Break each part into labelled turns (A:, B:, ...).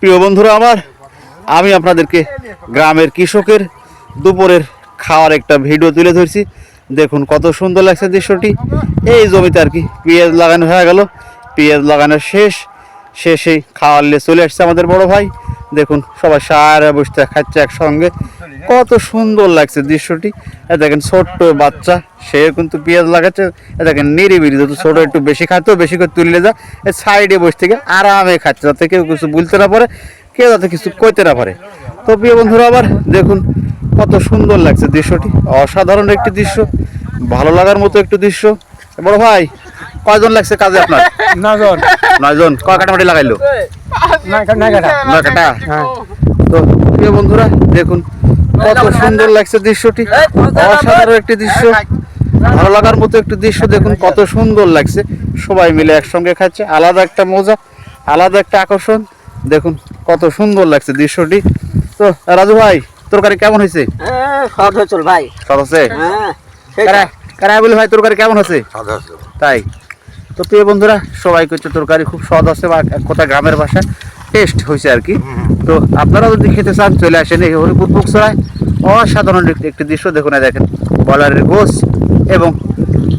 A: প্রিয় বন্ধুরা আমার, আমি আপনাদেরকে গ্রামের কৃষকের দুপুরের খাওয়ার একটা ভিডিও তুলে ধরছি। দেখুন কত সুন্দর লাগছে দৃশ্যটি। এই জমিতে আর কি পেঁয়াজ লাগানো হয়ে গেল। পেঁয়াজ লাগানো শেষ, শেষেই খাওয়ার নিয়ে চলে আসছে আমাদের বড় ভাই। দেখুন সবাই সারা বসতে খাচ্ছে একসঙ্গে। কত সুন্দর লাগছে দৃশ্যটি। এ দেখেন ছোট্ট বাচ্চা সে কিন্তু পেঁয়াজ লাগাচ্ছে। দেখেন নিরিবিলি যত ছোট একটু বেশি খাতো বেশি করে তুললে যা এ সাইডে বসে থেকে আরামে খাচ্ছে যাতে কেউ কিছু বলতে না পারে কেউ যাতে কিছু কইতে না পারে। তো প্রিয় বন্ধুরা আবার দেখুন কত সুন্দর লাগছে দৃশ্যটি। অসাধারণ একটি দৃশ্য ভালো লাগার মতো একটি দৃশ্য। বড় ভাই কয়জন লাগছে কাজে আপনার?
B: নজন।
A: নয়জন কয় কাটামাটি লাগাইলো? কাটা
B: হ্যাঁ
A: তো প্রিয় বন্ধুরা দেখুন কত সুন্দর লাগছে দৃশ্যটি। অসাধারণ একটি দৃশ্য। ভালো লাগার মতো একটি দৃশ্য দেখুন কত সুন্দর লাগছে। সবাই মিলে একসঙ্গে খাচ্ছে। আলাদা একটা মজা আলাদা একটা আকর্ষণ। দেখুন কত সুন্দর লাগছে দৃশ্যটি। তো রাজু ভাই তরকারি কেমন হয়েছে?
C: সদ হয়েছিল ভাই।
A: সব আছে
C: হ্যাঁ
A: কারা কারা বলি ভাই তরকারি কেমন আছে তাই। তো প্রিয় বন্ধুরা সবাই করছে তরকারি। খুব স্বাদ আছে বা এক কথা গ্রামের ভাষা টেস্ট হয়েছে আর কি। তো আপনারা যদি খেতে চান চলে আসেন এই হরিপুর পুকসরায় অসাধারণ একটি দৃশ্য দেখুন দেখেন বলারের গোস এবং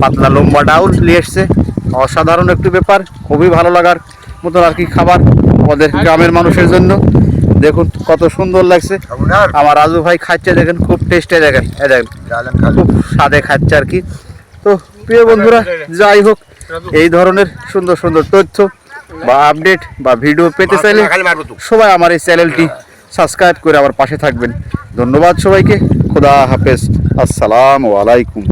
A: পাতলা লম্বা ডাউল নিয়ে এসছে। অসাধারণ একটি ব্যাপার খুবই ভালো লাগার মতন আর কি খাবার আমাদের গ্রামের মানুষের জন্য। দেখুন কত সুন্দর লাগছে। আমার রাজু ভাই খাচ্ছে দেখেন খুব টেস্টে দেখেন দেখেন খুব স্বাদে খাচ্ছে আর কি। তো প্রিয় বন্ধুরা যাই হোক এই ধরনের সুন্দর সুন্দর তথ্য বা আপডেট বা ভিডিও পেতে চাইলে সবাই আমার এই চ্যানেলটি সাবস্ক্রাইব করে আমার পাশে থাকবেন। ধন্যবাদ সবাইকে। খোদা হাফেজ। আসসালামু আলাইকুম।